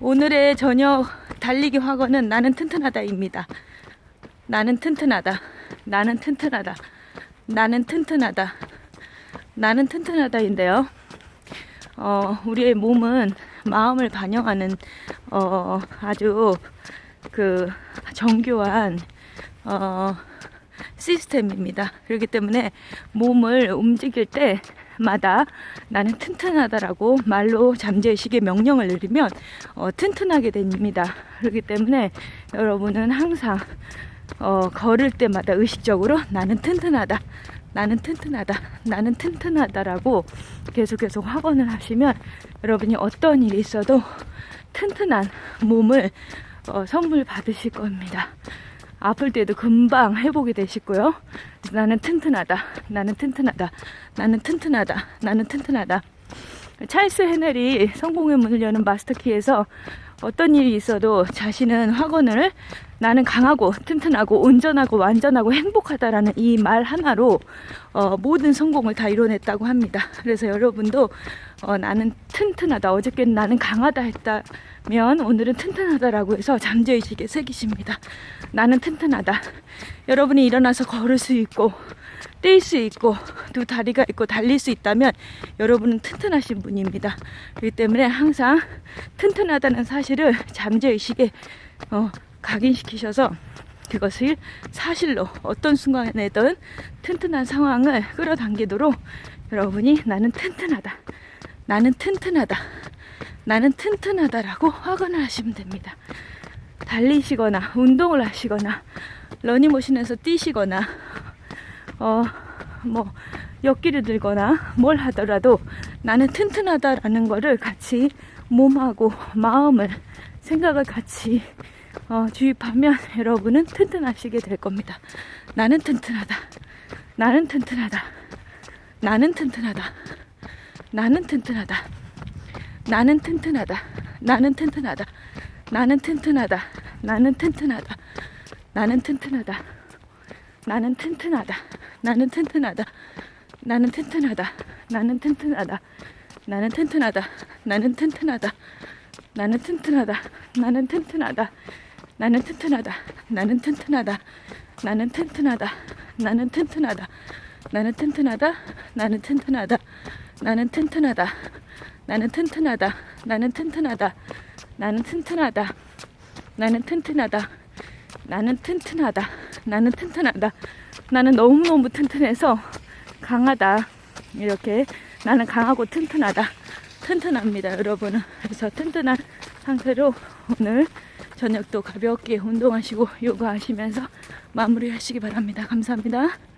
오늘의 저녁 달리기 학원은 나는 튼튼하다입니다. 나는 튼튼하다. 나는 튼튼하다. 나는 튼튼하다. 나는 튼튼하다인데요. 어, 우리의 몸은 마음을 반영하는 어, 아주 그 정교한 어, 시스템입니다. 그렇기 때문에 몸을 움직일 때마다 나는 튼튼하다라고 말로 잠재의식의 명령을 내리면 어, 튼튼하게 됩니다. 그렇기 때문에 여러분은 항상 어, 걸을 때마다 의식적으로 나는 튼튼하다. 나는 튼튼하다. 나는 튼튼하다라고 계속 계속 확언을 하시면 여러분이 어떤 일이 있어도 튼튼한 몸을 어, 선물 받으실 겁니다. 아플 때도 금방 회복이 되시고요. 나는 튼튼하다. 나는 튼튼하다. 나는 튼튼하다. 나는 튼튼하다. 찰스 헤넬이 성공의 문을 여는 마스터키에서 어떤 일이 있어도 자신은 확언을 나는 강하고 튼튼하고 온전하고 완전하고 행복하다라는 이 말 하나로 어, 모든 성공을 다 이뤄냈다고 합니다. 그래서 여러분도 어, 나는 튼튼하다. 어저께는 나는 강하다 했다면 오늘은 튼튼하다라고 해서 잠재의식에 새기십니다. 나는 튼튼하다. 여러분이 일어나서 걸을 수 있고 뛸 수 있고 두 다리가 있고 달릴 수 있다면 여러분은 튼튼하신 분입니다. 그렇기 때문에 항상 튼튼하다는 사실을 잠재의식에 어, 각인시키셔서 그것을 사실로 어떤 순간에든 튼튼한 상황을 끌어당기도록 여러분이 나는 튼튼하다. 나는 튼튼하다. 나는 튼튼하다라고 확언을 하시면 됩니다. 달리시거나 운동을 하시거나 러닝머신에서 뛰시거나 어 뭐 역기를 들거나 뭘 하더라도 나는 튼튼하다라는 거를 같이 몸하고 마음을 생각을 같이 어, 주입하면 여러분은 튼튼하시게 될 겁니다. 나는 튼튼하다. 나는 튼튼하다. 나는 튼튼하다. 나는 튼튼하다. 나는 튼튼하다. 나는 튼튼하다. 나는 튼튼하다. 나는 튼튼하다. 나는 튼튼하다. 나는 튼튼하다. 나는 튼튼하다. 나는 튼튼하다. 나는 튼튼하다. 나는 튼튼하다. 나는 튼튼하다. 나는 튼튼하다. 나는 튼튼하다. 나는 튼튼하다. 나는 튼튼하다. 나는 튼튼하다. 나는 튼튼하다. 나는 튼튼하다. 나는 튼튼하다. 나는 튼튼하다. 나는 튼튼하다. 나는 튼튼하다. 나는 튼튼하다. 나는 튼튼하다. 나는 튼튼하다. 나는 튼튼하다. 나는 너무너무 튼튼해서 강하다. 이렇게 나는 강하고 튼튼하다. 튼튼합니다, 여러분은. 그래서 튼튼한 상태로 오늘 저녁도 가볍게 운동하시고 요가 하시면서 마무리 하시기 바랍니다. 감사합니다.